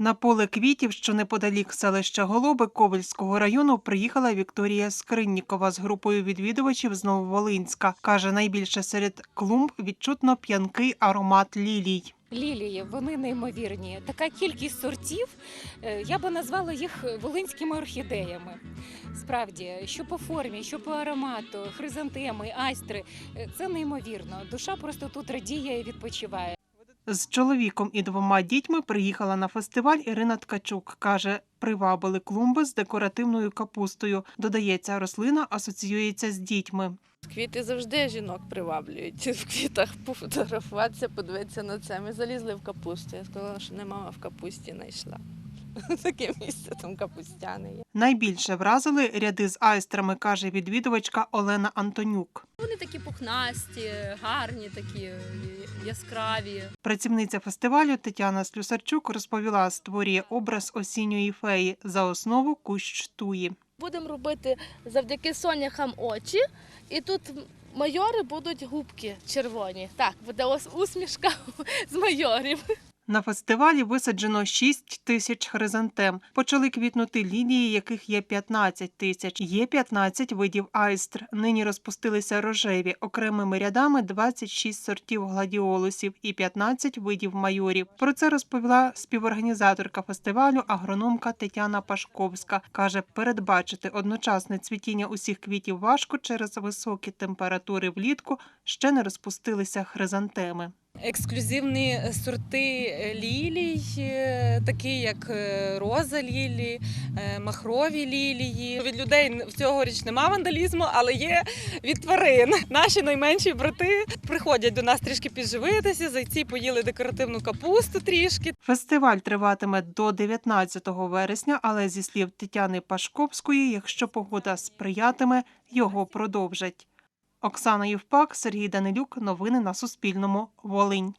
На поле квітів, що неподалік селища Голоби Ковельського району, приїхала Вікторія Скриннікова з групою відвідувачів з Нововолинська. Каже, найбільше серед клумб відчутно п'янкий аромат лілій. Лілії, вони неймовірні. Така кількість сортів. е, Я би назвала їх волинськими орхідеями. Справді, що по формі, що по аромату, хризантеми, айстри е, це неймовірно. Душа просто тут радіє і відпочиває. З чоловіком і двома дітьми приїхала на фестиваль Ірина Ткачук. Каже, привабили клумби з декоративною капустою. Додається, рослина асоціюється з дітьми. Квіти завжди жінок приваблюють в квітах пофотографуватися, подивитися на це. Ми залізли в капусту. Я сказала, що не мама в капусті знайшла. Таке місце там капустяне є. Найбільше вразили ряди з айстрами, каже відвідувачка Олена Антонюк. Вони такі пухнасті, гарні, такі яскраві. Працівниця фестивалю Тетяна Слюсарчук розповіла, створює образ осінньої феї за основу кущ туї. Будемо робити завдяки соняхам очі, і тут майори будуть губки червоні. Так, буде ось усмішка з майорів. На фестивалі висаджено 6 тисяч хризантем. Почали квітнути лілії, яких є 15 тисяч. Є 15 видів айстр. Нині розпустилися рожеві окремими рядами 26 сортів гладіолусів і 15 видів майорів. Про це розповіла співорганізаторка фестивалю, агрономка Тетяна Пашковська. каже, передбачити одночасне цвітіння усіх квітів важко через високі температури влітку. Ще не розпустилися хризантеми. Ексклюзивні сорти е, лілій, е, такі як е, роза лілі, махрові лілії. Від людей цьогоріч нема вандалізму, але є від тварин. Наші найменші брати приходять до нас трішки підживитися. Зайці поїли декоративну капусту трішки. Фестиваль триватиме до 19 вересня, але зі слів Тетяни Пашковської, якщо погода сприятиме, його продовжать. Оксана Євпак, Сергій Данилюк. Новини на Суспільному. Волинь.